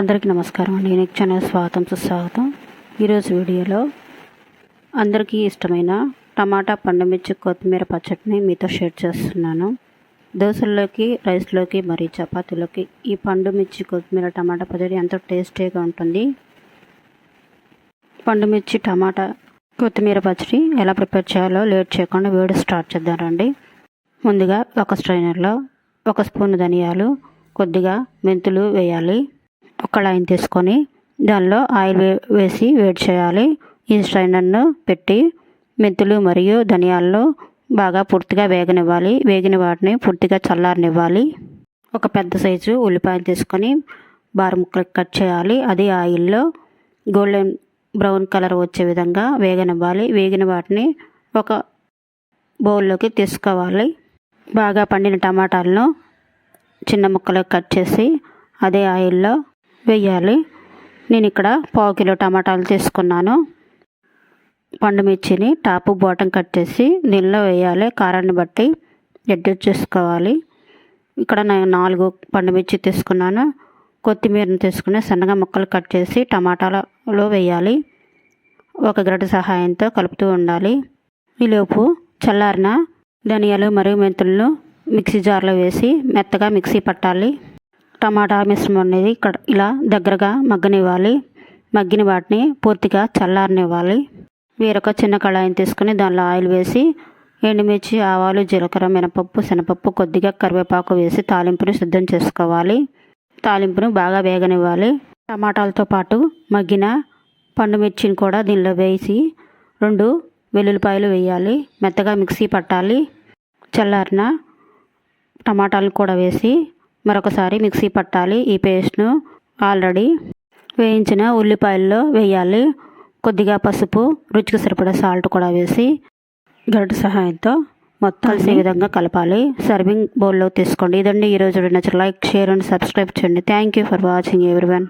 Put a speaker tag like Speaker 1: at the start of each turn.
Speaker 1: అందరికీ నమస్కారం అండి. నేను ఛానల్ స్వాగతం సుస్వాగతం. ఈరోజు వీడియోలో అందరికీ ఇష్టమైన టమాటా పండుమిర్చి కొత్తిమీర పచ్చడిని మీతో షేర్ చేస్తున్నాను. దోశల్లోకి రైస్లోకి మరియు చపాతీలోకి ఈ పండు మిర్చి కొత్తిమీర టమాటా పచ్చడి ఎంతో టేస్టీగా ఉంటుంది. పండుమిర్చి టమాటా కొత్తిమీర పచ్చడి ఎలా ప్రిపేర్ చేయాలో లేట్ చేయకుండా వేడి స్టార్ట్ చేద్దామండి ముందుగా ఒక స్ట్రైనర్లో ఒక స్పూన్ ధనియాలు కొద్దిగా మెంతులు వేయాలి. ఒక లైన్ తీసుకొని దానిలో ఆయిల్ వేసి వేడి చేయాలి. ఈ స్ట్రైనర్ను పెట్టి మెంతులు మరియు ధనియాలను బాగా పూర్తిగా వేగనివ్వాలి. వేగిన వాటిని పూర్తిగా చల్లారనివ్వాలి. ఒక పెద్ద సైజు ఉల్లిపాయలు తీసుకొని బార ముక్కలు కట్ చేయాలి. అది ఆయిల్లో గోల్డెన్ బ్రౌన్ కలర్ వచ్చే విధంగా వేగనివ్వాలి. వేగిన వాటిని ఒక బౌల్లోకి తీసుకోవాలి. బాగా పండిన టమాటాలను చిన్న ముక్కలు కట్ చేసి అదే ఆయిల్లో వేయాలి. నేను ఇక్కడ పావు కిలో టమాటాలు తీసుకున్నాను. పండుమిర్చిని టాప్ టాపు బాటం కట్ చేసి నీళ్ళలో వేయాలి. కారాన్ని బట్టి అడ్జస్ట్ చేసుకోవాలి. ఇక్కడ నేను నాలుగు పండుమిర్చి తీసుకున్నాను. కొత్తిమీరను తీసుకుని సన్నగా ముక్కలు కట్ చేసి టమాటాలలో వేయాలి. ఒక గరిట సహాయంతో కలుపుతూ ఉండాలి. ఈలోపు చల్లారిన ధనియాలు మరియు మెంతులను మిక్సీ జార్లో వేసి మెత్తగా మిక్సీ పట్టాలి. టమాటా మిశ్రమం అనేది ఇక్కడ ఇలా దగ్గరగా మగ్గనివ్వాలి. మగ్గిన వాటిని పూర్తిగా చల్లారనివ్వాలి. వేరొక చిన్న కళాయిని తీసుకుని దానిలో ఆయిల్ వేసి ఎండుమిర్చి ఆవాలు జీలకర్ర మినపప్పు శనపప్పు కొద్దిగా కరివేపాకు వేసి తాలింపుని సిద్ధం చేసుకోవాలి. తాలింపును బాగా వేగనివ్వాలి. టమాటాలతో పాటు మగ్గిన పండు మిర్చిని కూడా దీనిలో వేసి రెండు వెల్లుల్లిపాయలు వేయాలి. మెత్తగా మిక్సీ పట్టాలి. చల్లారిన టమాటాలను కూడా వేసి మరొకసారి మిక్సీ పట్టాలి ఈ పేస్ట్ను. ఆల్రెడీ వేయించిన ఉల్లిపాయల్లో వేయాలి. కొద్దిగా పసుపు రుచికి సరిపడా సాల్ట్ కూడా వేసి గరిట సహాయంతో మొత్తం కలిసే విధంగా కలపాలి. సర్వింగ్ బౌల్లో తీసుకోండి. ఇదండి ఈరోజు నచ్చిన లైక్ షేర్ అండ్ సబ్స్క్రైబ్ చేయండి. Thank you for watching everyone.